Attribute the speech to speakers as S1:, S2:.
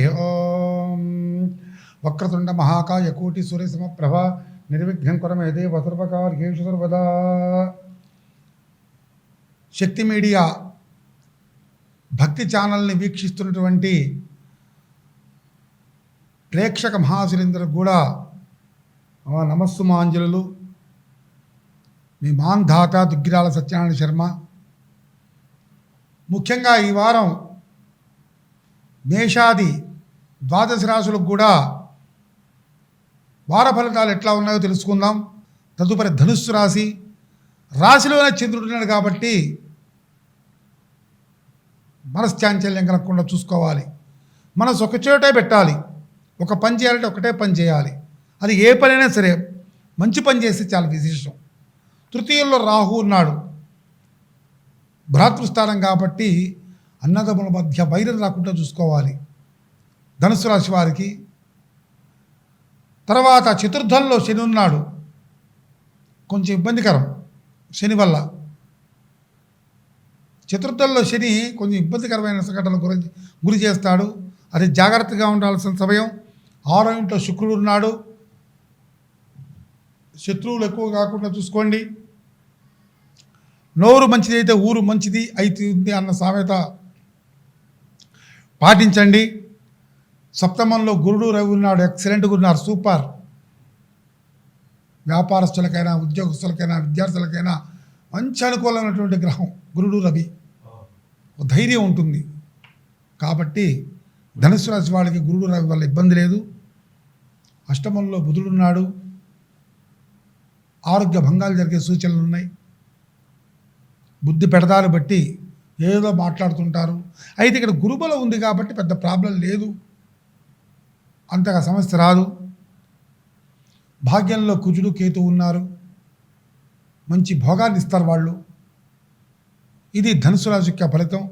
S1: ఓం వక్రతుండ మహాకాయ కోటి సూర్య సమప్రభ నిర్విఘ్నం కొరమేదే వసర్వకార్యేషు సర్వదా శక్తి మీడియా భక్తి ఛానల్ని వీక్షిస్తున్నటువంటి ప్రేక్షక మహాశులేంద్రులకు కూడా నమస్సు మాంజలు మీ మాంధాత దుగ్గిరాల సత్యనారాయణ శర్మ. ముఖ్యంగా ఈ వారం మేషాది ద్వాదశ రాశులకు కూడా వార ఫలితాలు ఎట్లా ఉన్నాయో తెలుసుకుందాం. తదుపరి ధనుస్సు రాశి. రాశిలోనే చంద్రుడు ఉన్నాడు కాబట్టి మనశ్చాంచల్యం కలగకుండా చూసుకోవాలి. మనసు ఒక చోటే పెట్టాలి. ఒక పని చేయాలంటే ఒకటే పని చేయాలి. అది ఏ పనైనా సరే మంచి పని చేస్తే చాలా విశేషం. తృతీయంలో రాహు ఉన్నాడు. భ్రాతృస్థానం కాబట్టి అన్నదమ్ముల మధ్య వైరం రాకుండా చూసుకోవాలి. ధనుసు రాశి వారికి తర్వాత చతుర్థంలో శని ఉన్నాడు. కొంచెం ఇబ్బందికరం శని వల్ల. చతుర్థంలో శని కొంచెం ఇబ్బందికరమైన సంఘటనల గురించి గురి చేస్తాడు. అది జాగ్రత్తగా ఉండాల్సిన సమయం. ఆరో ఇంట్లో శుక్రుడు ఉన్నాడు. శత్రువులు ఎక్కువ కాకుండా చూసుకోండి. నోరు మంచిది అయితే ఊరు మంచిది అవుతుంది అన్న సామెత. పాటించండి. సప్తమంలో గురుడు రవి ఉన్నాడు ఎక్సలెంట్గా ఉన్నారు సూపర్ వ్యాపారస్తులకైనా ఉద్యోగస్తులకైనా విద్యార్థులకైనా మంచి అనుకూలమైనటువంటి గ్రహం గురుడు రవి. ఒక ధైర్యం ఉంటుంది. కాబట్టి ధనుసు రాశి వాళ్ళకి గురుడు రవి వల్ల ఇబ్బంది లేదు. అష్టమంలో బుధుడున్నాడు ఆరోగ్య భంగాలు జరిగే సూచనలు ఉన్నాయి. బుద్ధి పెడదారు బట్టి ఏదో మాట్లాడుతుంటారు. అయితే ఇక్కడ గురుబలం ఉంది కాబట్టి పెద్ద ప్రాబ్లం లేదు. అంతగా సమస్య రాదు. భాగ్యంలో కుజుడు కేతు ఉన్నారు. మంచి భోగాన్ని ఇస్తారు వాళ్ళు. ఇది ధనుసు రాజు యొక్క ఫలితం.